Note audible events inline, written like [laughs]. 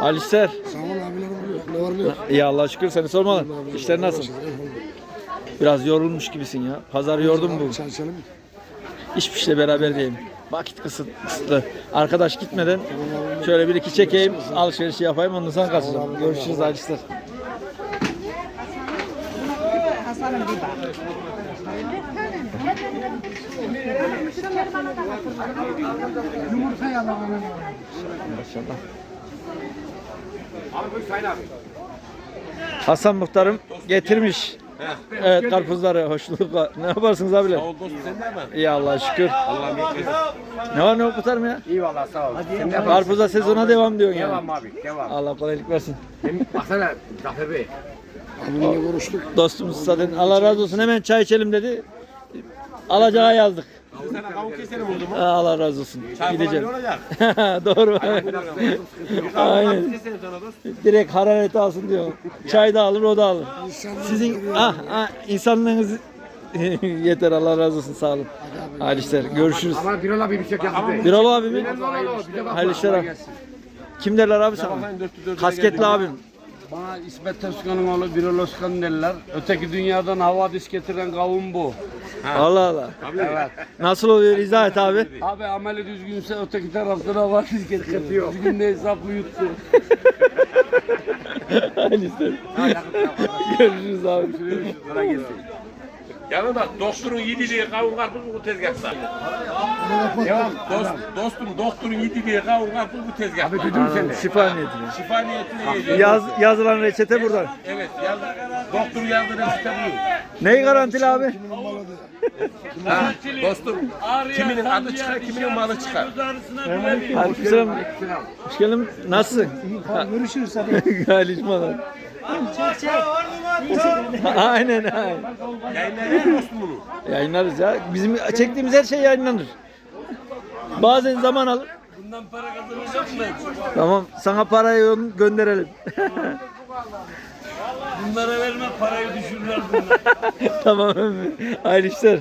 Alisler. Sağ ol abilerim. Ne var ne yok? İyi Allah'a şükür seni sormalı. İşler nasıl? Biraz yorulmuş gibisin ya. Pazar yordun mu? Hiçbir şeyle beraber diyeyim. Vakit kısıt- kısıtlı. Arkadaş gitmeden şöyle bir iki çekeyim, alışverişi yapayım ondan sonra kaçacağım. Görüşürüz Alisler. Maşallah. Hasan muhtarım getirmiş. Evet karpuzları hoşlukla. Ne yaparsınız abiler? Ol dostum sen ne yapıyorsun? İyi Allah'a şükür. Allah'ım yetmesin. Ne var ne yok muhtarım ya? İyi valla sağ ol. Sen de Karpuza sezona devam diyorsun ya. devam abi devam. Allah kolaylık versin. Hem baksana Zafer Bey. Abimle konuştuk. Dostumuz zaten Allah razı olsun hemen çay içelim dedi. Alacağı yazdık. Sana kavuk. Ha, Allah razı olsun. Gideceğim. Ne olacak? [laughs] Doğru. Aynen. Sana. Direkt hararet alsın diyor. Çay da alır o da alır. Sizin ah, ah insanlığınız [laughs] yeter Allah razı olsun sağ olun. Hayırlı işler. Görüşürüz. Ama bir ola bir şey Bey. Birol abi mi? Hayırlı işler abi. Kim derler abi sana? Kasketli abim. Bana İsmet Özkan'ın oğlu Birol Özkan derler. Öteki dünyadan havadis getiren kavim bu. Allah Allah. Evet. Nasıl oluyor izah et abi. Abi ameli düzgünse öteki taraftan havadis getiriyor. Düzgün de hesaplı yuttu. İşler. Görüşürüz abi. Yanında doktorun yediliği kavun karpuz bu tezgahta. Devam. Dost, dostum doktorun yediliği kavun karpuz bu tezgahta. Abi mu sen de? Şifa niyetine. Şifa niyetine. Yaz, yazılan reçete burada. Evet yaz, doktor yazdı reçete bu. Neyi garantili abi? Ha, dostum kiminin adı çıkar kiminin malı çıkar. Aleykümselam. Hoş geldin. Nasılsın? Görüşürüz hadi. [laughs] Galişmalar. Aynen aynen. Yayınlayın dostum bunu. Yayınlarız ya. Bizim çektiğimiz her şey yayınlanır. Bazen zaman alır. Bundan para kazanacak mı? Tamam sana parayı gö- gönderelim. [laughs] Bunlara verme parayı düşürürler bunlar. tamam. [laughs] Hayırlı işler.